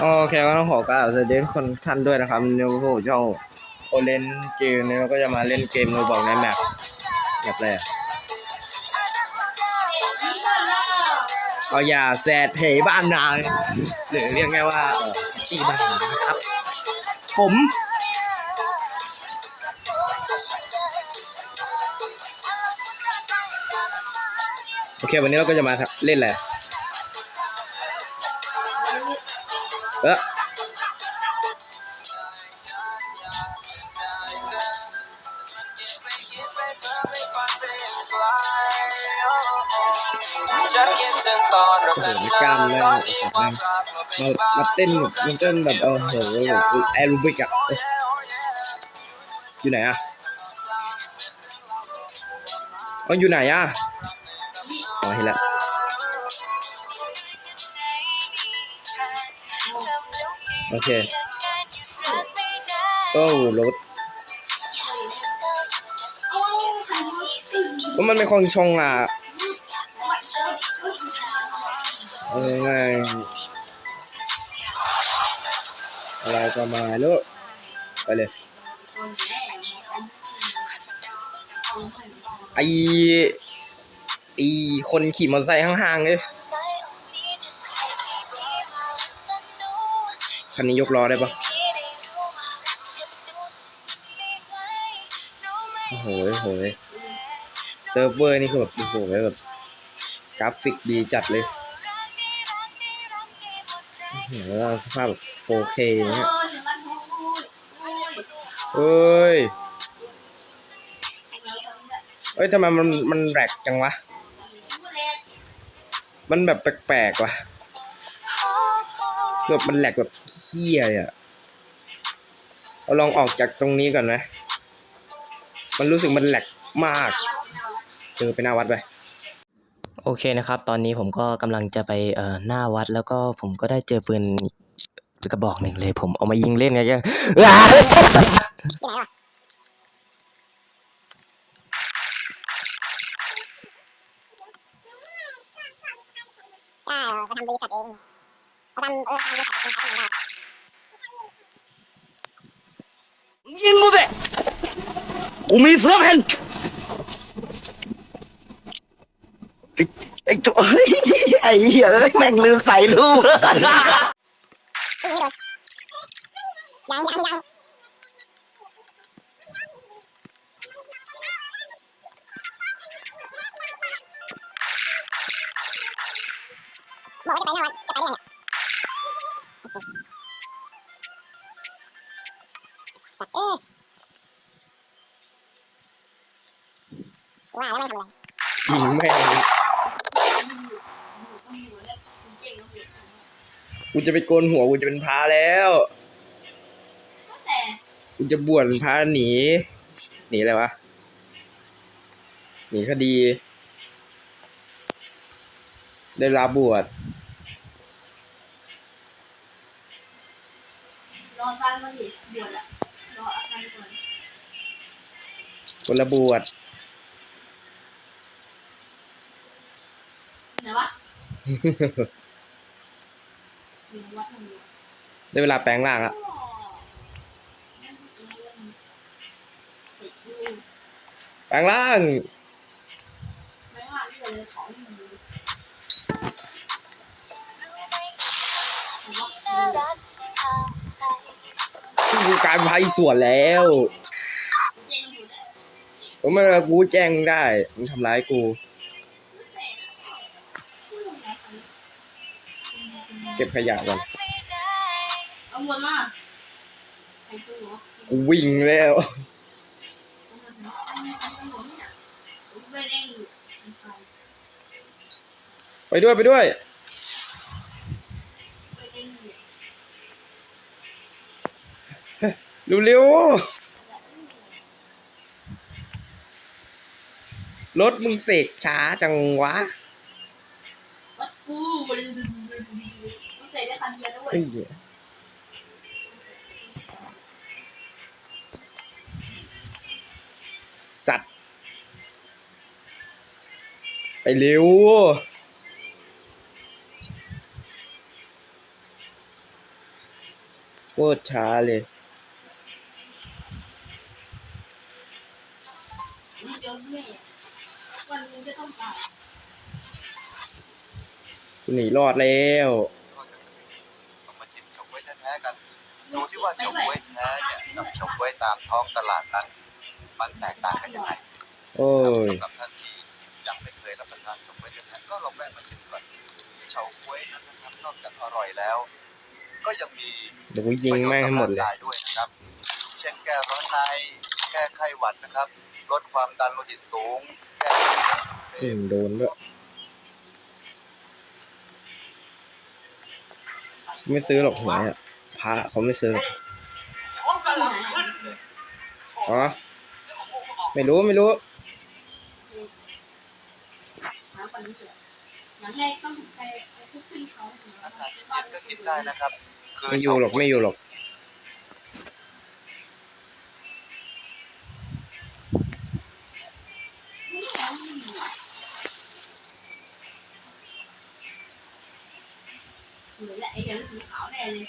โอเคก็ต้องขอกล่าวสวัสดีทุกคนท่านด้วยนะครับนิวโูช่องโอเลนเกมนี้เราก็จะมาเล่นเกมโรบอกในแมปแบบแรกเอาอย่าแซดเพยบ้านนาหรือเรียกง่ายว่าตีบ้านนานะครับ ผมโอเควันนี้เราก็จะมาเล่นแหละ เออฉันคิดถึงตอนเราโอ้โหกล้ามเลยมามาเต้นมันเต้นแบบโอ้โหแอโรบิกอะอยู่ไหนอะเอาอยู่ไหนอะอ๋อเห็นแล้ว โอเค โอ้รถว่ามันเป็นของชงอะเอาไงอะไรประมาณนี้ไปเลยไอไอคนขี่มอเตอร์ไซค์ห่างๆเลย คันนี้ยกล้อได้ปะโอ้โหโอ้โหเซิร์ฟเวอร์นี่คือแบบโอ้โหแบบกราฟิกดีจัดเลยแล้วสภาพแบบ 4K เนี่ยเอ้ย เอ้ยทำไมมันมันแหลกจังวะ มันแบบแปลกๆว่ะแบบมันแหลกแบบ เฮี้ยเลยอะเราลองออกจากตรงนี้ก่อนไหมมันรู้สึกมันแหลกมากเออไปหน้าวัดไป โอเคนะครับ ตอนนี้ผมก็กำลังจะไปเอ่อหน้าวัดแล้วก็ผมก็ได้เจอปืนกระบอกหนึ่งเลย ผมเอามายิงเล่นไงยังอ้าใช่เราทำบริษัทเองเราทำเออทำบริษัทเองเขาทำได้ ยิงกูสิ กูมีเสื้อเพนไอ้ตัวเฮ้ยไอ้เหี้ยแม่งลืมใส่ลูกยังยังยังบอกว่าจะไปหน้าวัดจะไปได้ยัง กูจะไปโกนหัวกูจะเป็นพระแล้วกูจะบวชเป็นพระหนี หนีอะไรวะ หนีคดี ได้ลาบวชรอฟันมาดิบวชอะรออาการก่อนคนละบวชไหนวะอยู่วัดทำ ไมได้เวลาแปลงร่างแล้วติดอยู่แปลงร่างไม่ว่าที่เลยของอยู่ผมว่ากูกลายเป็นพระอิศวรแล้วเจ๊งอยู่แล้วผมไม่กูแจ้งมึงได้มึงทำร้ายกู เก็บขยะก่อนเอาหมดมาใครตัวกูวิ่งแล้วไปเด้งอยู่ไปด้วยไปด้วยไปเด้งอยู่เร็วๆรถมึงเสกช้าจังวะวัดกู ต้องใส่ได้คันเดียวด้วยเฮ้ยสัตว์ ไปเร็วตรช้าเลยมึงเจอแม่วันหนึงจะต้องตายกูหนีรอดแล้ว ต้องมาชิมเฉาก๊วยแท้ๆกัน ดู ที่ว่าเฉาก๊วยแท้เนี่ยกับเฉาก๊วยตามท้องตลาดนั้น มันแตกต่างกันยังไงโอ้ยสำหรับท่านที่ยังไม่เคยรับประทานเฉาก๊วยแท้ๆก็ลองแวะมาชิมก่อนเฉาก๊วยนั้นนะครับนอกจากอร่อยแล้ว ก็ยังมีเดี๋ยวกูยิงแม่งให้หมดเลยประโชน์กับร่างกายด้วยนะครับ เช่นแก้ร้อนในแก้ไข้หวัดนะครับ ลดความดันโลหิตสูง แก้อืมโดนด้วยไม่ซื้อหรอกหวยอะ พระเขาไม่ซื้อหรอกที่ไหนอ๋อไม่รู้ไม่รู้หาคนนี้เถอะอย่างแรกต้องไปไปทุกที่เขาถึงอาหารเย็นก็กินได้นะครับคือไม่อยู่หรอกไม่อยู่หรอก เหมือนแหละไอ้อย่างสีขาวแน่เลย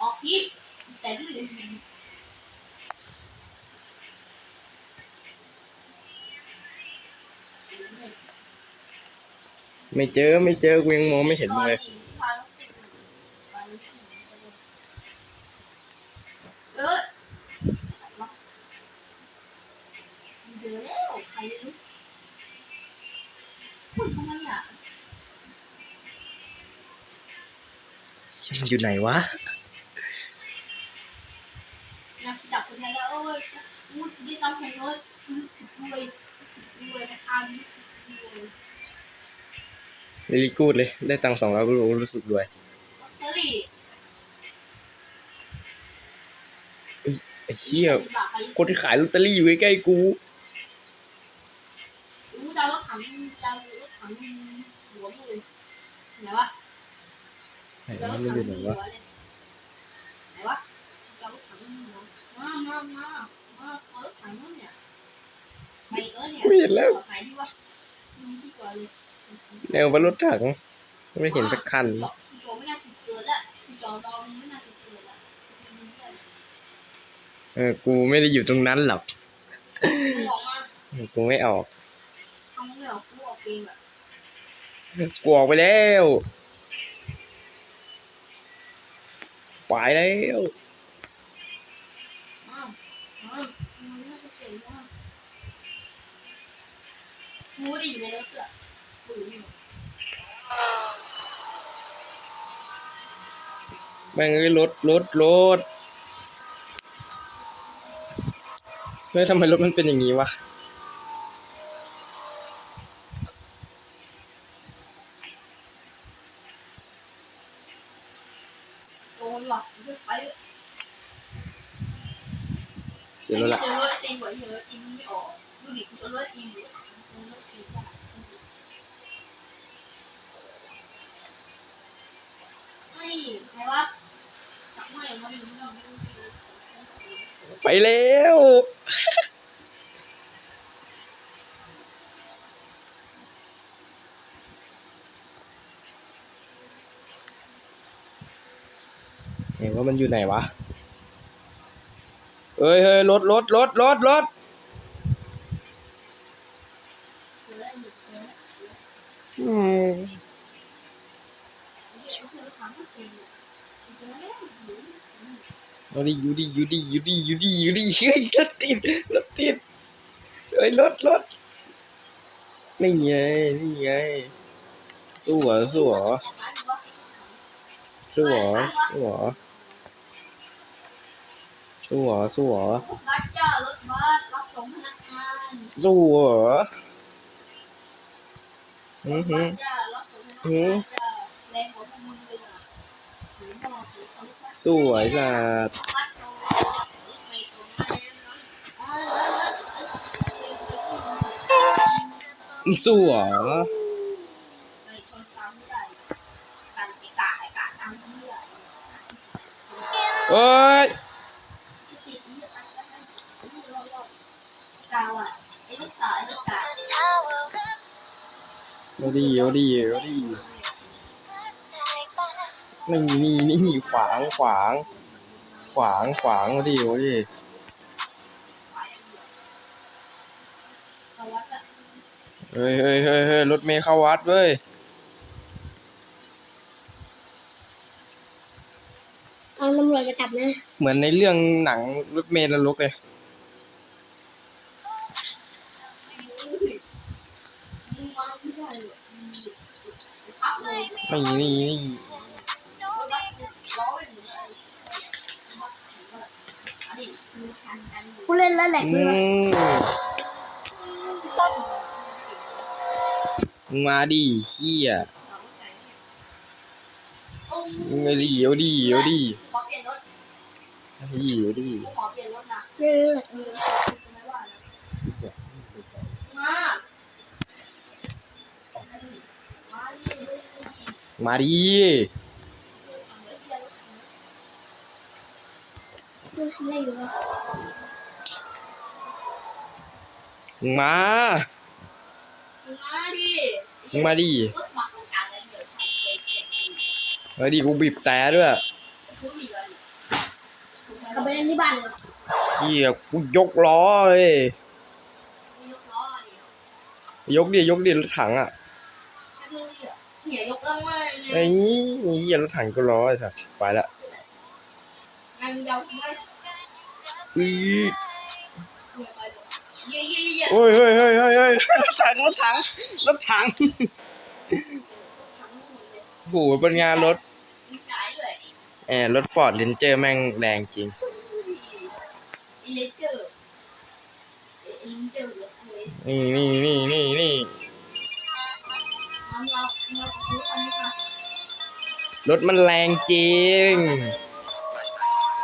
ออกยิบ แต่ดื้อไม่เจอไม่เจอกูยังมองไม่เห็นเลยเออเจอแล้วใครอยู่ไหนวะ อยากจับคนไทยแล้วเอ้ยพูด ด้วยกันแข่งรถรู้สึกรวยรวยนะอันรวยเรลี่กูดเลย ได้ตังค์สองร้อยกูรู้สึกรวยลอตเตอรี่ไอ้เหี้ยคนที่ขายลอตเตอรี่อยู่ใกล้ๆกู รู้จะรถถังจะรถถังหัวเลยไหนวะไหนวะมันอยู่ไหนวะไหนวะจะรถถังหัวมามามามาเอารถถังนู่นเนี่ยไปเออเนี่ย ไม่เห็นแล้วไหนดีวะมึงที่ก่อนเลยแนวว่ารถถังไม่เห็นสักคันจอจอไม่น่าจะเกิดอะจอดอมไม่น่าจะเกิดอะเออ กูไม่ได้อยู่ตรงนั้นหรอกไม่ออกมากูไม่ออกทำไม่ออกกูออกเองอะกูออกไปแล้ว ไปแล้วอ้าวอ้าว มันน่าจะเก่งมากกูได้อยู่ในรถอะกูอยู่นี่แม่งเอ้ยรถรถรถเฮ้ยทำไมรถมันเป็นอย่างนี้วะโดนหลอกเยอะไปเดี๋ยวแล้วล่ะเจอตีนหัวเยอะตีนไม่ออกดูดิกูจะเลือดตีนหรือกูเลือดตีน ไม่ใครวะจับไม่มาดิม่ต้องไม่ต้องไปแล้วเห็นว่ามันอยู่ไหนวะ เอ้ยเฮ้ยรถรถรถรถรถ เจอแล้วหยุดเจอแล้ว อืม เดี๋ยวกูจะถามว่าเป็นเจอแล้วหยุด เอา ดิอยู่ดิอยู่ดิอยู่ดิอยู่ดิอยู่ดิเฮ้ยรถติดรถติดเฮ้ยรถรถนี่ไงนี่ไงสู้เหรอสู้เหรอสู้เหรอสู้เหรอสู้เหรอสู้เหรอบัสจ้ารถบัสรับส่งพนักงานสู้เหรออือหืบัอ รือเขาไม่สู้ไอ้สัตว์บัสโด นไม่ตรงนั้นอ๋อแล้วแล้วแล้วสู้เหรอไปชนซ้ำไม่ได้การติกาไอ้กาตามเพื่อนเอ้ยติดนี่ไปแล้วกันรอบๆกาวอะไอ้ลูกตาไอ้ลูกตาเอาดิเอาดิเอาดินี่นี่นี่ขวางขวาง ขวางขวางดิโอ้ดิเอาวัดอะเฮ้ยเฮ้ยเฮ้ยเฮ้ยรถเมย์เข้าวัดเว้ยเอาตำรวจมาจับนะ เหมือนในเรื่องหนังรถเมล์นรกเลยไม่ได้หรอกพักเลยไม่นี่นี่ อยู่ผู้เล่นแหละอืมมึงมาดิเขี้ยอ้มึงไงดิเอาดิเอาดิขอเปลี่ยนรถเอาดิเอาดิขอเปลี่ยนรถนะเออมามาดิมาดิมันทำอะไรอยู่วะ มึงมามาดิมึงมาดิรถบักของการเล่นเดี๋ยวทำเก่งมาดิกูบีบแต่ด้วยๆทุกอีกแล้วดิกลับไปเล่นที่บ้านเลยเฮียกูยกล้อเลยมียกล้อดิยกดิยกดิรถถังอะให้มึงเนี่ยเหี่ยยกล้อไว้ไงไอ้เฮียรถถังก็ล้อไอ้สัสไปละงั้นยาวไม่อือ โอ้ยเฮ้ยเฮ้ยเฮ้ยเฮ้ยรถถังรถถังรถถังทั้งหมดเลยโหเป็นงานรถมีจ่ายด้วยแอบรถฟอร์ดเรนเจอร์แม่งแรงจริงอีเลเจอร์อีเลเจอร์เหลือเลยนี่นี่นี่นี่นี่งั้นเราเราซื้ออันนี้ค่ะรถมันแรงจริงนั่น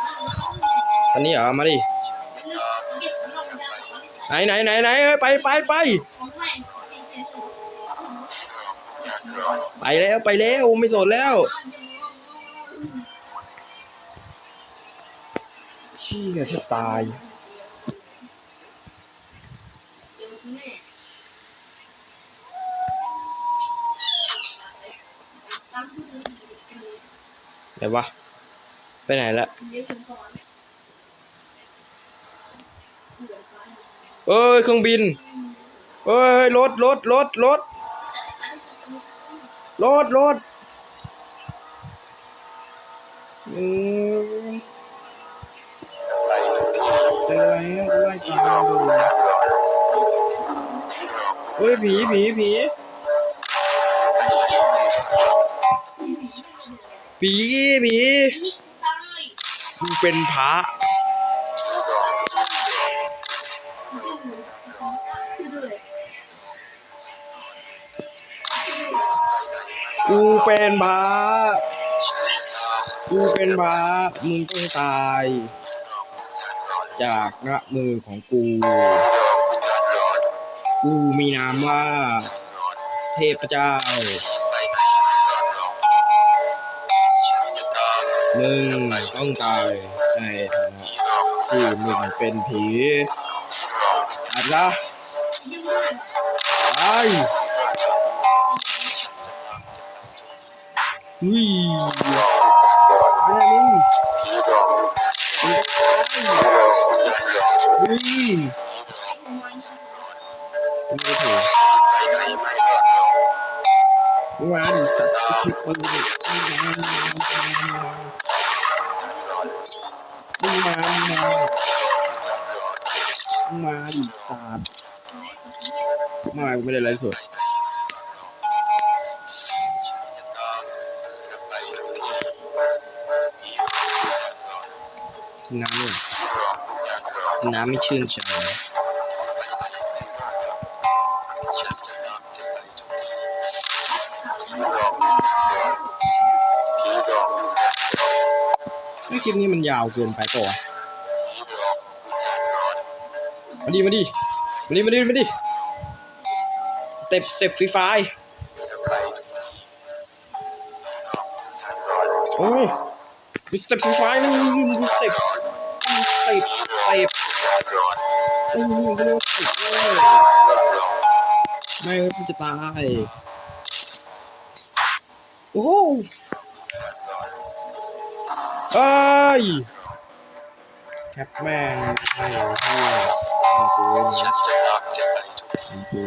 นั่นคันนี้เหรอมาดิ นไหนไหนไหนเอ้ยไปไปไปไปแล้วไปแล้วไม่สนแล้วชี่ยแทบตายเดี๋ยวคุณแม่ตามที่คุณไหนวะไปไหนละ เดี๋ยวคุณสอนเหลือไป เอ้ยเครื่องบิน เอ้ยรถรถรถรถรถรถอืมเจออะไรอะไล่ตามดูเฮ้ยผีผีผีผีผีตายกูเป็นพระ กูเป็นพระกูเป็นพระมึงต้องตาย จากหน้ามือของกู กูมีนามว่า เทพเจ้า มึงต้องตายในฐานะที่มึงเป็นผีอัดละยิ่ง อุ้ยแม่มึงมึงต้องตายอุ้ยมึงไม่ถูกมึงมาดิสัตว์ทิพย์ปืนมึงมามึงมามึงมามึงมาดิสัตว์มาไม่ได้ไลฟ์สด น้ำเลยน้ำไม่ชื่นใจนี่คลิปนี้มันยาวเกินไปเปล่าวะมาดิมาดิมาดิมาดิมาดิสเต็ปสเต็ปฟรีไฟโอ้ยมีสเต็ปฟรีไฟนี่มีสเต็ป ต็ปสเต็ปโอ้ยก็เรียกว่าสเต็ปเลยไม่งั้จะตายโอ้โหเอ้ยแคปแม่งโอ้โหเฮียกูฉันจะตามแกไปทุกที่กู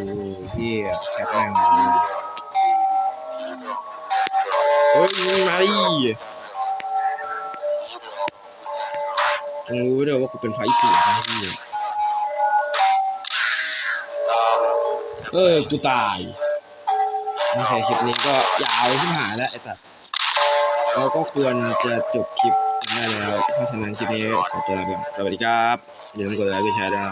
เฮียแคปแม่งเฮ้ยมึงมาดิ มึงรู้ด้วยว่ากูเป็นไฟสูงนะเฮียเออ กูตายโอเคคลิปนี้ก็ยาวขึ้นหาแล้วไอ้สัสเราก็ควรจะจบคลิปได้แล้ว เพราะฉะนั้นคลิปนี้ขอตัวลาไปก่อนสวัสดีครับอย่าลืมกดไลค์กดแชร์ด้วย